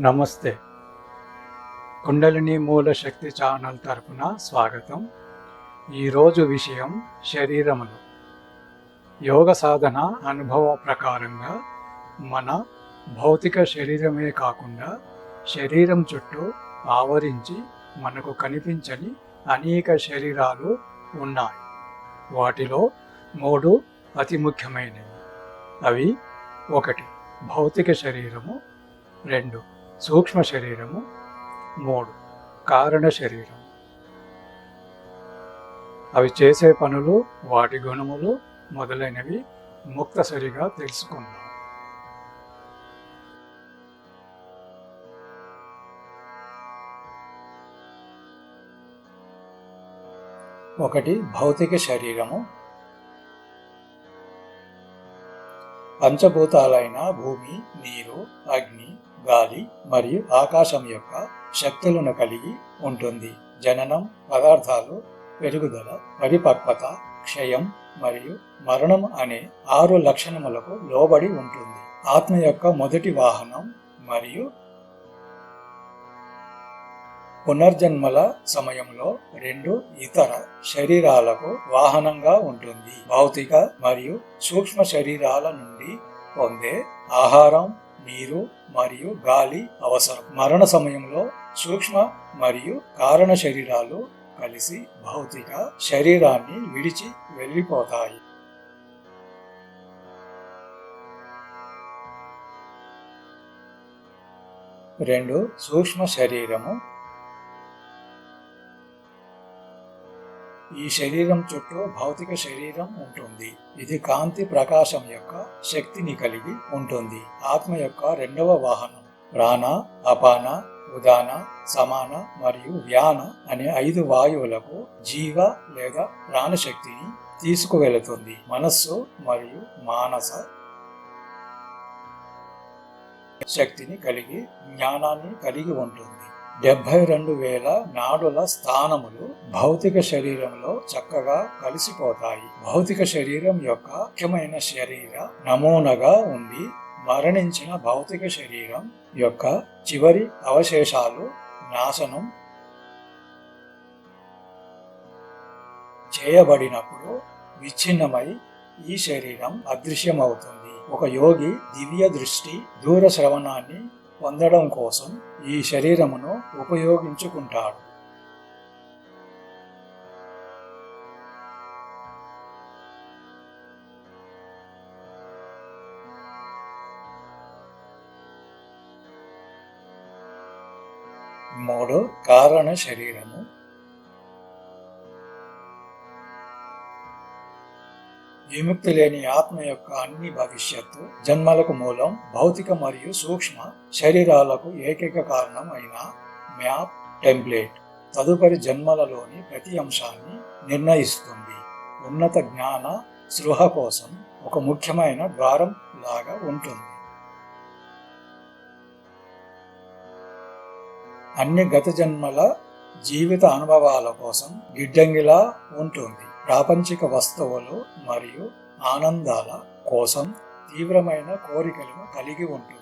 నమస్తే. కుండలిని మూల శక్తి ఛానల్ తరపున స్వాగతం. ఈరోజు విషయం శరీరములు. యోగ సాధన అనుభవ ప్రకారంగా మన భౌతిక శరీరమే కాకుండా శరీరం చుట్టూ ఆవరించి మనకు కనిపించని అనేక శరీరాలు ఉన్నాయి. వాటిలో మూడు అతి ముఖ్యమైనవి. అవి ఒకటి భౌతిక శరీరము. రెండు సూక్ష్మ శరీరము మూడు. కారణ శరీరం. అవి చేసే పనులు వాటి గుణములు మొదలైనవి ముక్తసరిగా తెలుసుకుందాం. ఒకటి భౌతిక శరీరము. పంచభూతాలైన భూమి నీరు అగ్ని గాలి మరియు ఆకాశం యొక్క శక్తులను కలిగి ఉంటుంది. జననం పదార్థాలు పెరుగుదల పరిపక్వత క్షయం మరియు మరణం అనే ఆరు లక్షణములకు లోబడి ఉంటుంది. ఆత్మ యొక్క మొదటి వాహనం మరియు పునర్జన్మల సమయంలో రెండు ఇతర శరీరాలకు వాహనంగా ఉంటుంది. భౌతిక మరియు సూక్ష్మ శరీరాల నుండి పొందే ఆహారం నీరు మరియు గాలి అవసరం. మరణ సమయంలో సూక్ష్మ మరియు కారణ శరీరాలు కలిసి భౌతిక శరీరాన్ని విడిచి వెళ్ళిపోతాయి. రెండు సూక్ష్మ శరీరము ఈ శరీరం చుట్టూ భౌతిక శరీరం ఉంటుంది. ఇది కాంతి ప్రకాశం యొక్క శక్తిని కలిగి ఉంటుంది. ఆత్మ యొక్క రెండవ వాహనం ప్రాణ అపాన ఉదాన సమాన మరియు వ్యాన అనే ఐదు వాయువులకు జీవ లేదా ప్రాణశక్తిని తీసుకువెళుతుంది. మనస్సు మరియు మానస శక్తిని కలిగి జ్ఞానాన్ని కలిగి ఉంటుంది. డెబ్బై రెండు వేల నాడుల స్థానములు భౌతిక శరీరంలో చక్కగా కలిసిపోతాయి. భౌతిక శరీరం యొక్క ముఖ్యమైన శరీర నమూనగా ఉంది మరణించిన భౌతిక శరీరం యొక్క చివరి అవశేషాలు నాశనం చేయబడినప్పుడు విచ్ఛిన్నమై ఈ శరీరం అదృశ్యమవుతుంది. ఒక యోగి దివ్య దృష్టి దూర శ్రవణాన్ని పొందడం కోసం ఈ శరీరమును ఉపయోగించుకుంటాడు. మూడు కారణ శరీరము. విముక్తి లేని ఆత్మ యొక్క అన్ని భవిష్యత్తు జన్మలకు మూలం భౌతిక మరియు సూక్ష్మ శరీరాలకు ఏకైక కారణం అయిన మ్యాప్ టెంప్లేట్. తదుపరి జన్మలలోని ప్రతి అంశాన్ని నిర్ణయిస్తుంది. ఉన్నత జ్ఞాన సృహ కోసం ఒక ముఖ్యమైన ద్వారం లాగా ఉంటుంది. అన్ని గత జన్మల జీవిత అనుభవాల కోసం గిడ్డంగిలా ఉంటుంది. ప్రాపంచిక వస్తువులు మరియు ఆనందాల కోసం తీవ్రమైన కోరికలను కలిగి ఉంటుంది